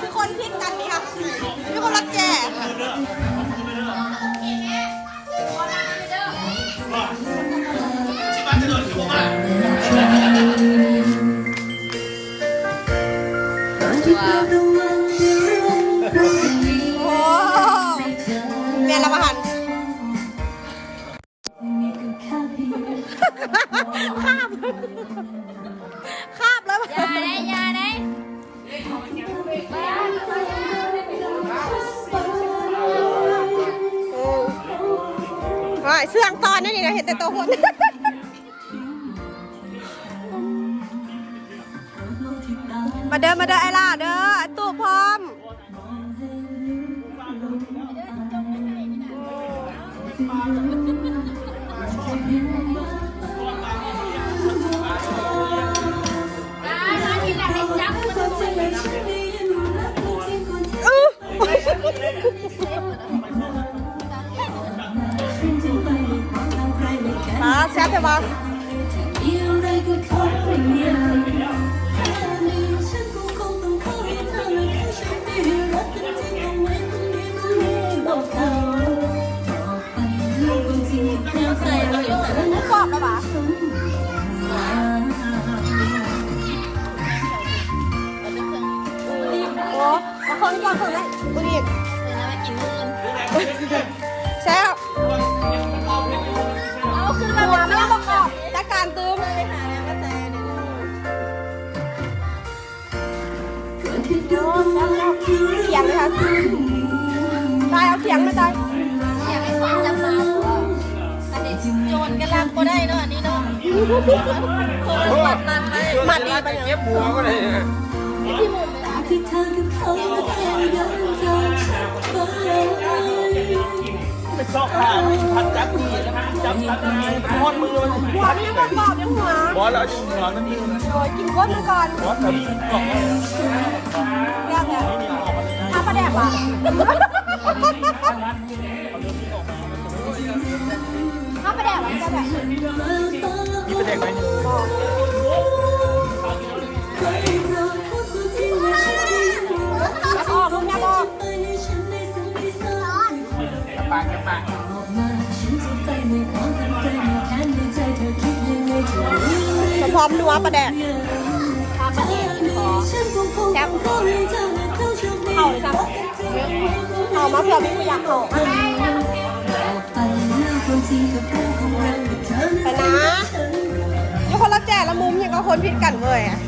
คือคนพิดกันนี่ค่ะมีคนรักแจ มาเด้อมาเด้อไอ้ล่าเด้อไอ้ตู้พร้อมร้านที่แรกให้จับมันดูเลยอื้อมาแซ่บใช่ปะ รกำลังก็ได้เนาะอันนี้เนาะคนละหมัดมันไหมหมัดดีไปเนี่ยเก็บหัวก็ได้ที่มุมเลยนะที่เธอกับเขาแค่เดินจากฉันไปเป็นซอกขาพันจับนี่นะครับจับจับนี่ทอดมือมันหัวไม่ยังประกอบยังหัวบอสแล้วชิมหัวนั่นนี่โอ้ยกินก้นมันก่อนบอสแบบกล่องแก้วเนี่ยทำปลาแดกว่ะ ทำปลาแดกว่ะปลาแดกนี่เป็นเด็กไหมยักออกลูกยักออกปากกับปากพร้อมนัวปลาแดกทำมาเองขอแซ่บเข่าเลยครับเข่ามาเผื่อพี่ไม่อยากเข่า ไปนะยกคนละแจกละมุมยังก็คนผิดกันเว้ยนะ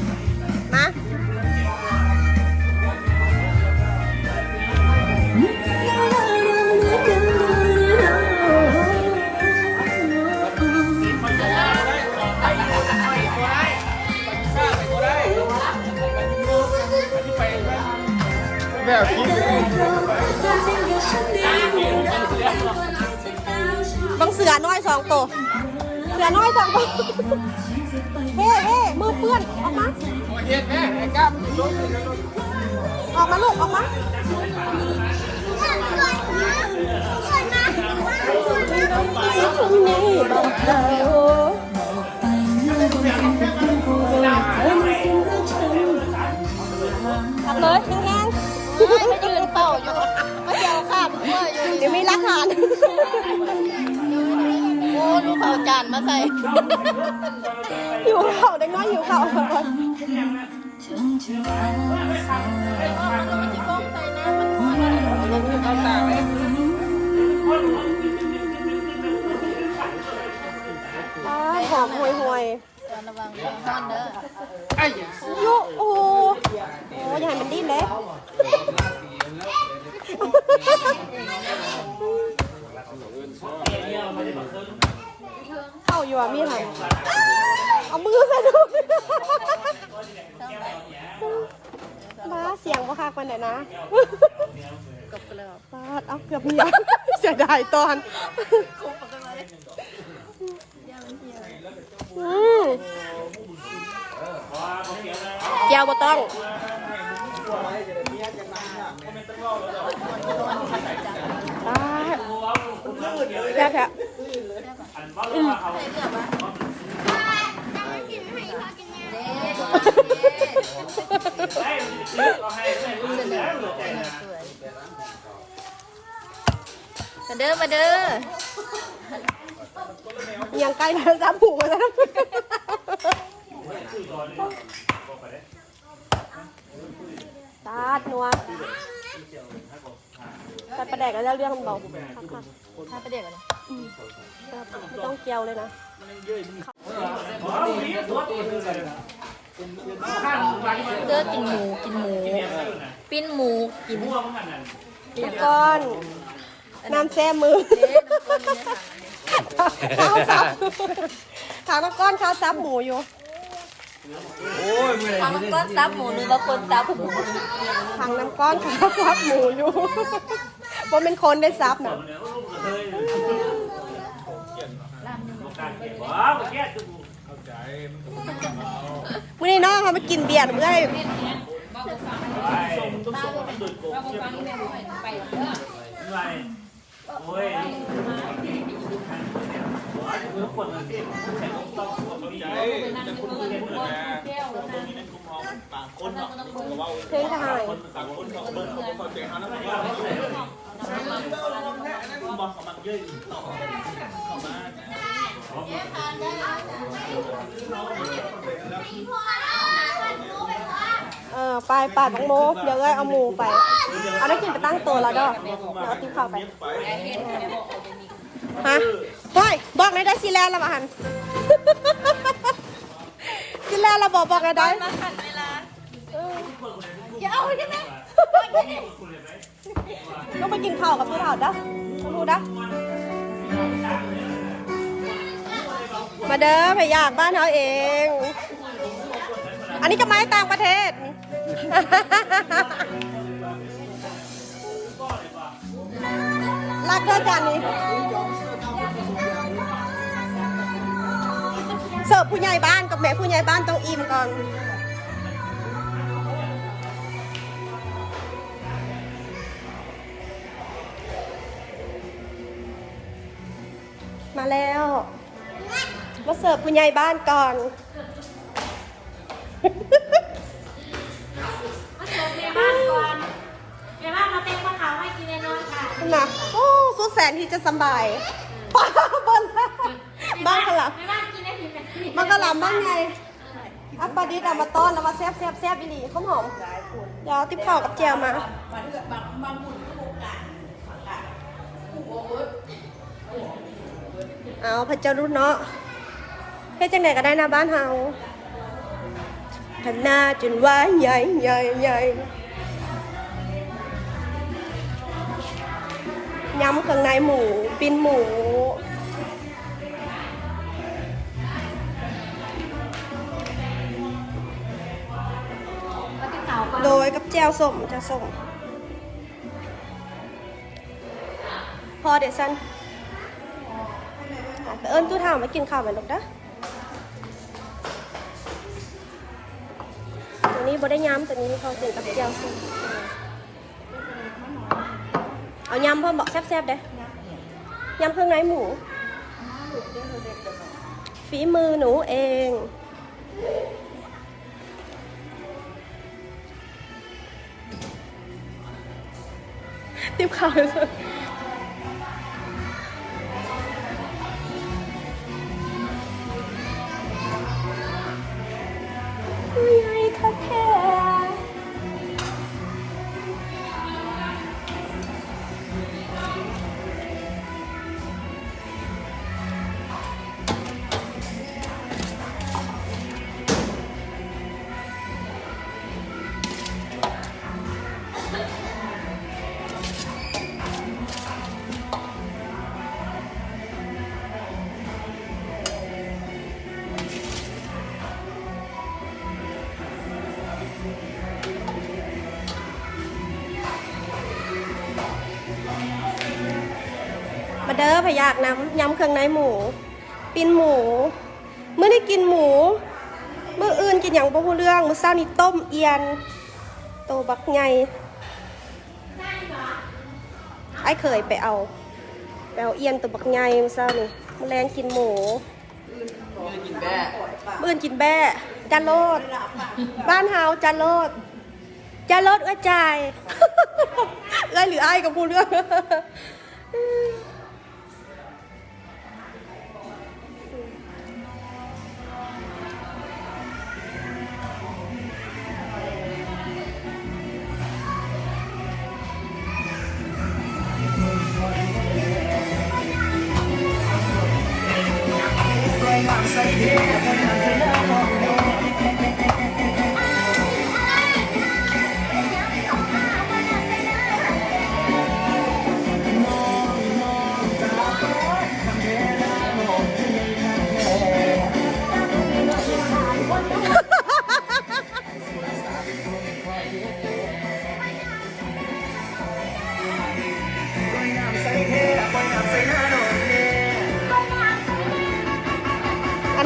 เสือน้อยสองตัวเฮ้เฮ้มือเปื้อน ออกมา เฮ็ดแม่ไอ้ก้ามออกมาลูก ออกมานี่บอกเขาทำเลยแห้งไม่ยืนเป่าอยู่ ไม่เดียวข้ามเมื่ออยู่ๆเดี๋ยวมีรักฐานโอ้ลูก เขาจานมาใส่ อยู่เขาเด็กน้อยอยู่เขามันจะฟองใส่น้ำมันร้อนเลยเอาตาไหมอ้าวหอมห่วยห่วยระวังร้อนเด้อไอ้ยๆยุโอ้โหโอ้ยอย่าให้มันดิ้นเลยเข้า อยู่อะมีดหันเอามือใส่ดูมาเสียงบ่คักปานใดนะกบเกลือปาดเอาเกือบเหี่ยวเสียดายตอนอืมเจียวบ่ต้องปาดแค่ แค่อืมเด้ให้ซื้อก็ให้ให้รู้แล้วเหลือใจนะมาเด้อมาเด้อยังใกล้แล้วจับหูมาแล้วตาดนัว ตัดประแดกแล้วเรื่องมันเบาค่ะถ้าไปเด็กก่อนนะไม่ต้องเกียวเลยนะเด้อกินหมูกินหมู ปิ้นหมูกินม่วงขนาดนั้นน้ำก้อนน้ำแซ่มือเด้น้ำก้อนนี่นะข้าวซับถามน้ำก้อนข้าวซับหมูอยู่ ทำมันก้อนซับหมูหรือว่าคนซับหมูทางน้ำก้อนข้าวซับหมูอยู่ว่าเป็นคนได้ซับนะเนี่ยลูกเคยการเก็บว้าวแก่ตัวมื่อนี้น้องเขามากินเบียร์เมื่อยส่งต้องส่งมันดุดโกงเชื่อมอะไร เลยนะตรงนี้นั่นคุณมองต่างคนเนาะเพลงทหารคนต่างคนเขาเบิ้ลเขาเข้าใจเขานะว่าบอกเขามันเยอะต่อเขามาเออไปปาดของโมเดี๋ยวเอ้ยเอาหมูไป เอาได้กินไปตั้งตัวแล้วด้อเดี๋ยวเอาติ๊บข้าวไป ฮะ บอยบอกในได้ซีแลนด์และมาหันซีแลนด์เราบอกบอกในได้มาขัดเวลาอย่าเอาใช่ไหมต้องไปกินข้าวกับผู้เฒ่าเด้อต้องดูเด้อมาเด้อพยากบ้านเขาเอง อันนี้ก็ไม้ต่างประเทศรักเด้อจานนี้ เสิร์ฟผู้ใหญ่บ้านกับแม่ผู้ใหญ่บ้านต้องอิ่มก่อนมาแล้ว มาเสิร์ฟผู้ใหญ่บ้านก่อนแม่บ้านก่อนแม่บ้านมาเต็มมะขาวให้กินแน่นอนค่ะนะโอ้สุดแสนที่จะสำบายป้าบนบ้านขลับแม่บ้านกินได้ทีไหนบ้านขลับบ้านไงอัปปาดิดเอามาต้อนแล้วมาแซบแซบแซบอีหลีข้าวหอมเดี๋ยวเอาติ๊บข้าวกับเจียวมาเอาพระเจ้ารุ่นเนาะเฮ็ดจังไหนก็ได้นะบ้านเฮาพันนาจนว่าใหญ่ใหญ่ใหญ่ยำเครื่องในหมู ปิ้นหมู โดยกับแจวส้มจะส้มพอเดี๋ยวสันอะไปเอิ้นตู้ทางมากินข้าวไปลูกนะตัวนี้บ่ได้ย้ำตัวนี้พอกินกับแจวส้มเอาย้ำเพิ่มบอกแซ่บๆเด้ย้ำเครื่องในหมู ฝีมือหนูเอง ติบข่ เด้อพยากน้ำยำเครื่องในหมู ปิ้นหมูเมื่อได้กินหมูเมื่ออื่นกินอย่างบ่ฮู้เรื่องมื้อเช้านี้ต้มเอียน โตบักไงไอ้เคยไปเอาไปเอาเอียนตัวบักไงมื้อเช้านี้มื้อแรงกินหมูมื่อกินแบ่มื้อกินแบ้จันโลด บ้านเฮาจันโลดจันโลดเอ้ยใจเอ้ยหรือไอ้กับพูดเรื่อง อัน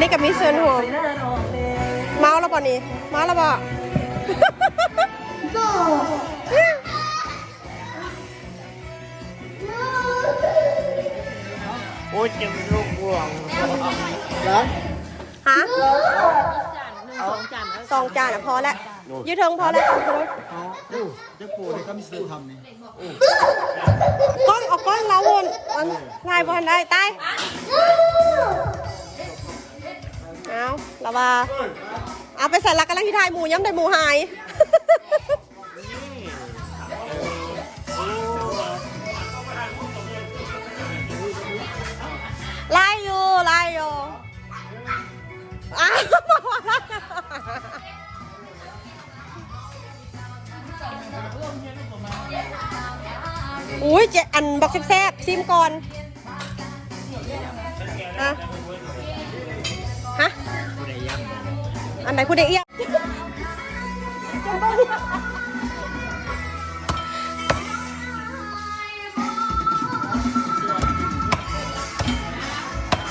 นี้กับมิสเซนหัวเมาแล้วป่ะนี่เมาแล้วป่ะโอ้ยเจ็บลูกห่วงฮะสองจานอะพอแล้วยืดเทิงพอแล้วกล้องเอากล้องเราวนอันง่ายบอลได้ตาย เอาละว่า เอาไปใส่ลักกำลังที่ทายหมูย้ำได้หมูหาย ไล่อยู่ไล่อยู่อ้าวอุ้ยเจอันบอกแซ่บๆซิมก่อนฮะ ฮะอันไหนคุณเดีย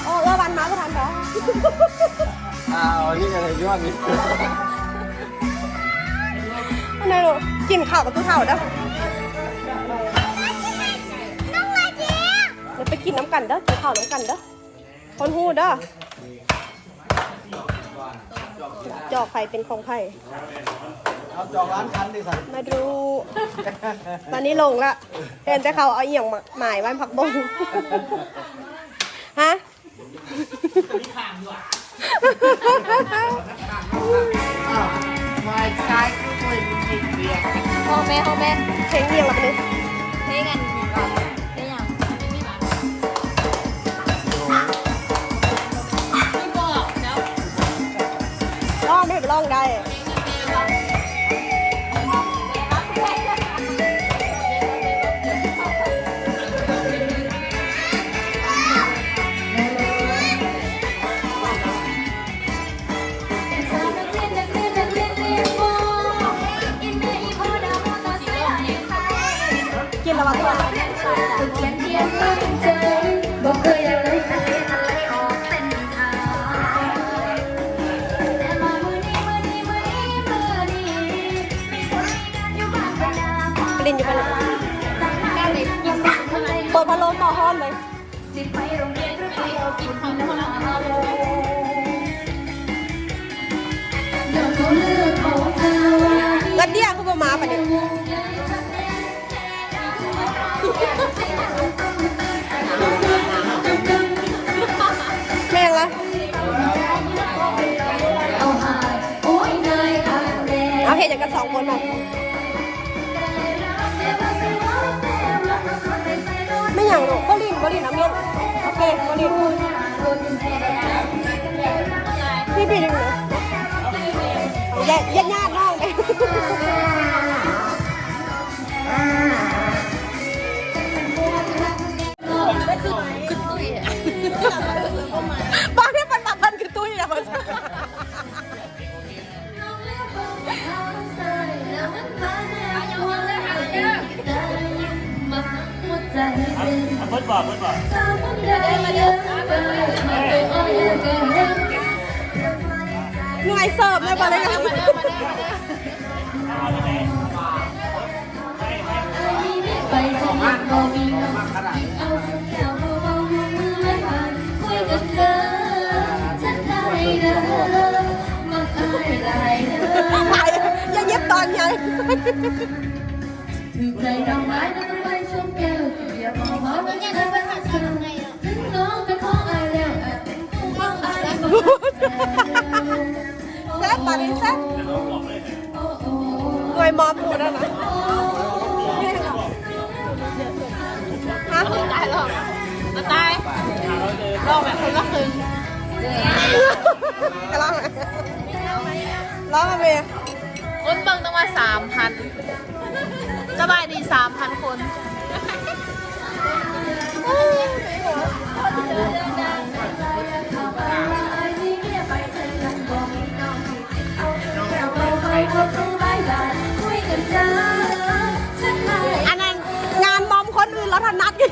โอ้เออวันมาก็ทันเหรออ้าวนี่อะไรย้อนนี่อันไหนลูกกินข้าวกับตู้เท่าเด้อเดี๋ยวไปกินน้ำกันเด้อกินข้าวน้ำกันเด้อคนหูเด้อจ อกไผ่เป็นของไผ่เอาจองร้านคันดิสันมาดู ตอนนี้ลงละเห็นแต่เขาเอาเอี่ยงมาหมายไว้ผักบงฮะไม่ใช่คือคนกินเบียร์โฮเมโฮเมเพลงเอียงละไปเลยเพล สิไปโรงเรียนหรือไปเอากินข้าวน้ำเดี๋ยวเขาเลือกเขาเอว่าเงินเดียคือประมาปะเนี่ยแม่งละเอาหาโอ้ยนายค่ะแม่เอาเพจอย่างกันสองคนมา อย่างหรอกก็ลินก็ลินน้ำเย็นโอเคก็ลินพี่ปีหนึ่งเลยญาติญาติญาติน้องเลยบ้า เพิ่นบอกเพิ่นบอกสา แซ่บปานี้แซ่บโอ้โอ้หน่วยมอปูแล้วนะฮะตายหรอกมาตายลองแบบคนละครึ่งกระล่องไหมร้องมาเมียคนเบิ่งต้องมาสามพันสบายดีสามพันคน อันนั้นงานมอมคนอื่นเราถนัดกัน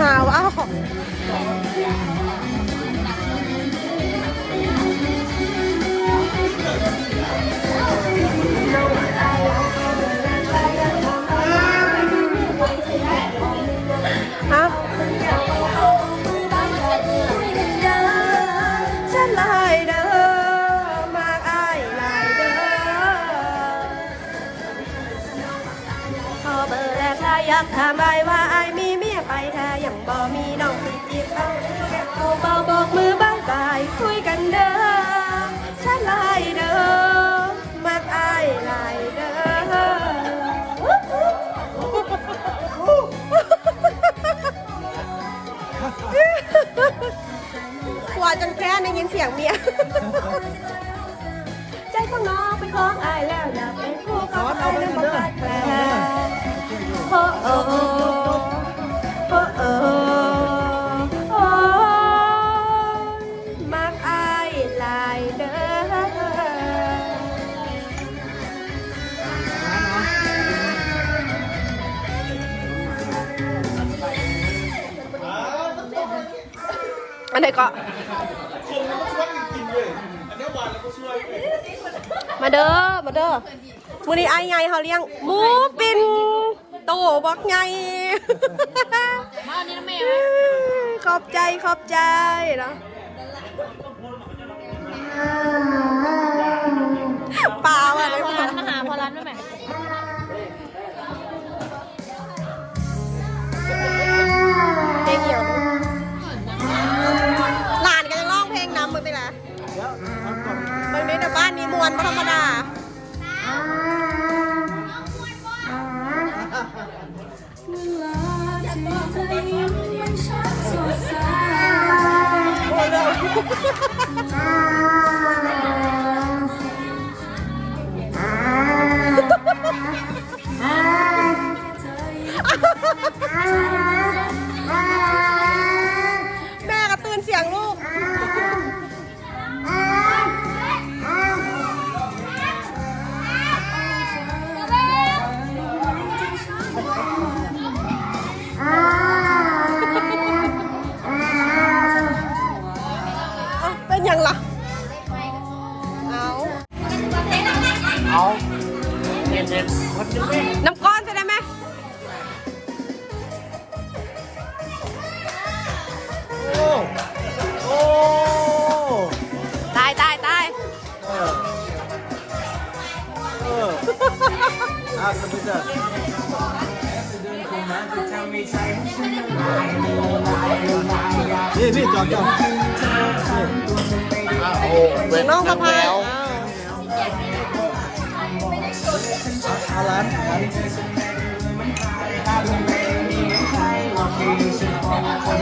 หาว่าเอาข กถ้าอยากถามไอ้ว่าไอ้มีเมียไปถ้ายังบ่มีน้องสิจีบเอาเอาเบาบอกมือบายบายคุยกันเด้อฉันลายเด้อมากอายลายเด้อกลัวจนแค่ได้ยินเสียงเมียใจของน้องเป็นของอายแล้วอยากเป็นคู่กับอายนั้นบ่ขาดแคล นโอ้โอ้โอ้โอ้โอ้โอ้มักอายหลายเด้ออันไหนก็มาเด้อ มาเด้อมื้อนี้ไอ้ายใหญ่เขาเลี้ยงหมูปิ่น โตบักใหญ่มาอันนี้นะแม่ ขอบใจขอบใจเนาะ รื่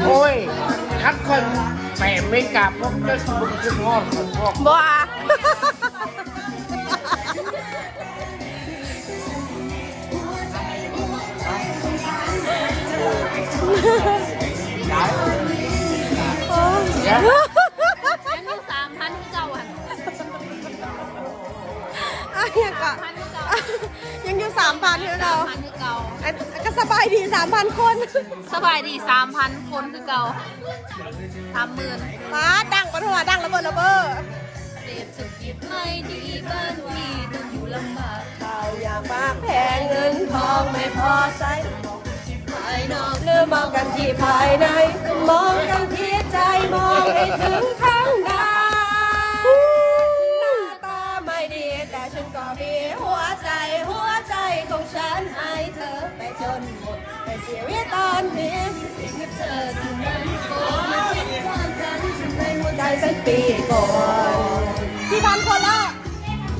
โอ้ยคัดคนแปมไม่กลับพวกเจ้าสุขขึ้นงอดคนพวกบัวโอ้ยยังอยู่สามพันคือเก่าอะอะยังกะพันคือเก่า ยังอยู่สามพันคือเราพันคือเก่าอันก็สบายดีสามพันคนสบายดีสามพันคนคือเก่าสามหมื่นมาดังปะทัวดังระเบิดระเบ้อเศรษฐกิจไม่ดีบ้านพี่ต้องอยู่ลำบากข้าวอยากมากแพงเงินทองไม่พอใช้ภายนอกหรือมองกันที่ภายในมองกันที่ใจมองให้ถึง ชีวิตตอนนี้เธอถึงนั้นโอ้มาทิ้งความกันในหัวใจสักปีก่อนที่พันคนละ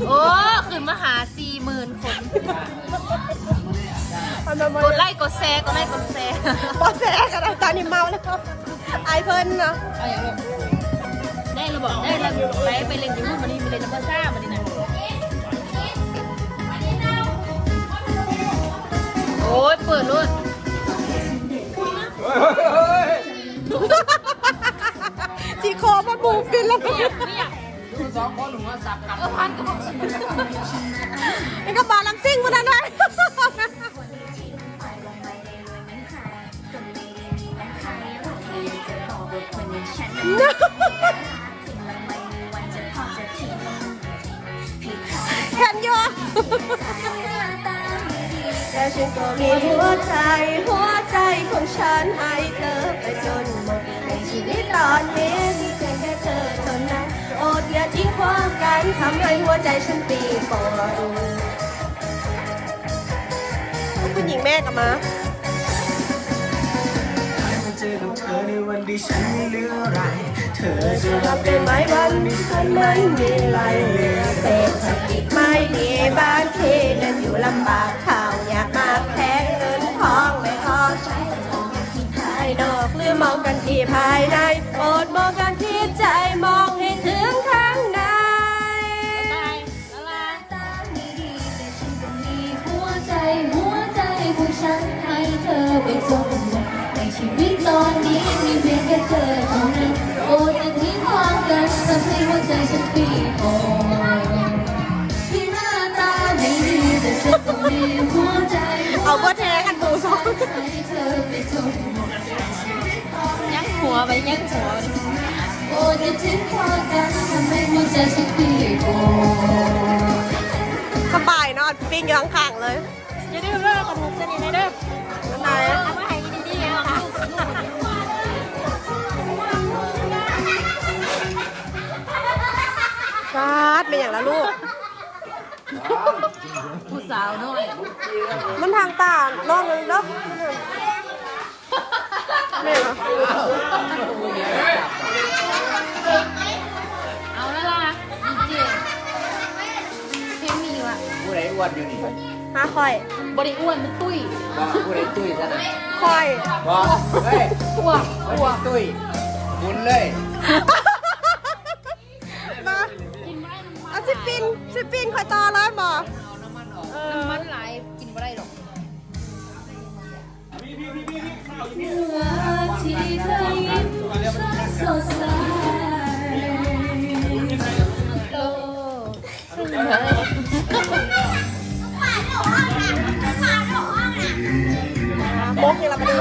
โอ้ขึ้นมาหาสี่หมื่นคนพันมากดไลค์กดแชร์กดไลค์กดแชร์บอสแสกันตอนนี้เมาแล้วไอเพิ่นเนาะเอาอย่างแบบได้เราบอกได้เราไปไปเล่นยูทูบมันนี่ไปเล่นน้ำมันซ่ามันนี่นะโอ้ยเปิดรถ จีโคมันบูฟินแล้วเนี่ยากสองคนหนูว่าสับกันพันก็บอกนี่ก็บาลังซิ่งมาแล้วนะแคนยูแต่ ฉันก็มีหัวใจ หัวใจของฉันให้เธอไปจนหมดในชีวิตตอนนี้มีเพียงแค่เธอเท่านั้นโอดอย่าทิ้งความกันทำให้หัวใจฉันปีปอนคุณหญิงแม่กับมามาเจอกับเธอในวันที่ฉันไม่เหลืออะไร เธอจะรับได้ไหมวันที่ฉันไม่มีอะไรเหลือเศรษฐกิจไม่ดีบ้านที่นั้นอยู่ลำบากข่า เธอเท่านั้นโอ้จะทิ้งความกันทำให้หัวใจฉันปีโป้ที่หน้าตาไม่ดีแต่ฉันก็มีหัวใจเอาก็แท้กันปูสองให้เธอไปจนหมดยักหัวไปยักหัวโอ้จะทิ้งความกันทำให้หัวใจฉันปีโป้สบายเนอนปิ้งอยู่ข้างๆเลยอย่าดื้อเด้อขนมเส้นนี้นะเด้ออันไหนเอามาให้ดีๆนะคะ ฟาดเป็นอย่างละลูก ผู้สาวน้อยมันทางตาลองเลยเนาะไม่เหรอเอาละล่ะดีเจเพลงมีว่ะผู้ใดอ้วนอยู่นี่หาคอยบริอ้วนมันตุ้ยบอกผู้ใดตุ้ยซะนะคอยบอกเฮ้ยอ้วกอ้วนตุ้ยหมุนเลย สิปินคอยต่อเลยบ่เออน้ำมันหลายกินบ่ได้หรอกที่เธอยิ้มสดใสโลมกนี่เรามาดู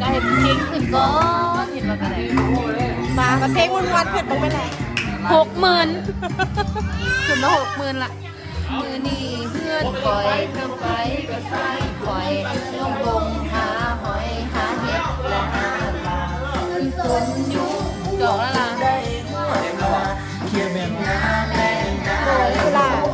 ก็ให้เพลงขึ้นก่ มามาเพลงวันวันๆเผ็ดลงไปแหละหกหมื่นขึ้นมาหกหมื่นละมือนี่เพื่อนคอยเพิ่มไปก็ใส่คอยลงลงหาหอยหาเห็ดและหาปลาคือฝนอยู่ดอกละล่ะเขียนแบบน้ำแรงโอ้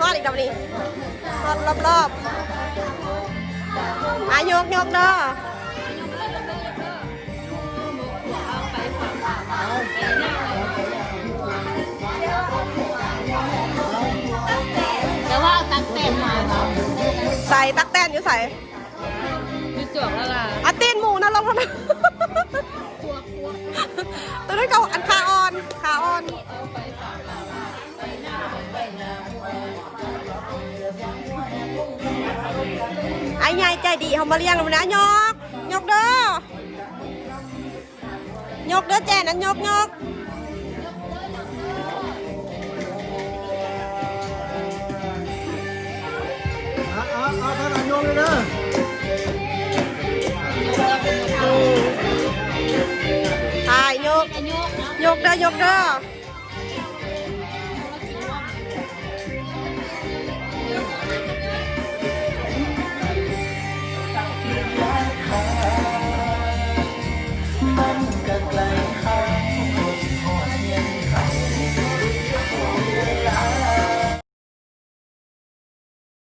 ฮอดอีกดอกนี้ฮอดรอบๆอายกยกเด้อแต่ว่าตักเต็มมาเนาะใส่ตักแตนอยู่ใส่มีจวกแล้วล่ะอาตีนหมูนะลงแล้วนะตัวนั้นเขาอันขาอ่อนขาอ่อน ใหญ่ใจดีเขามาเลี้ยงแล้วนะยก ยกเด้อยกเด้อแจนั้นยกยกเอาเอาเอาท่านนายกเลยเด้อถ่ายยกยกเด้อยกเด้อ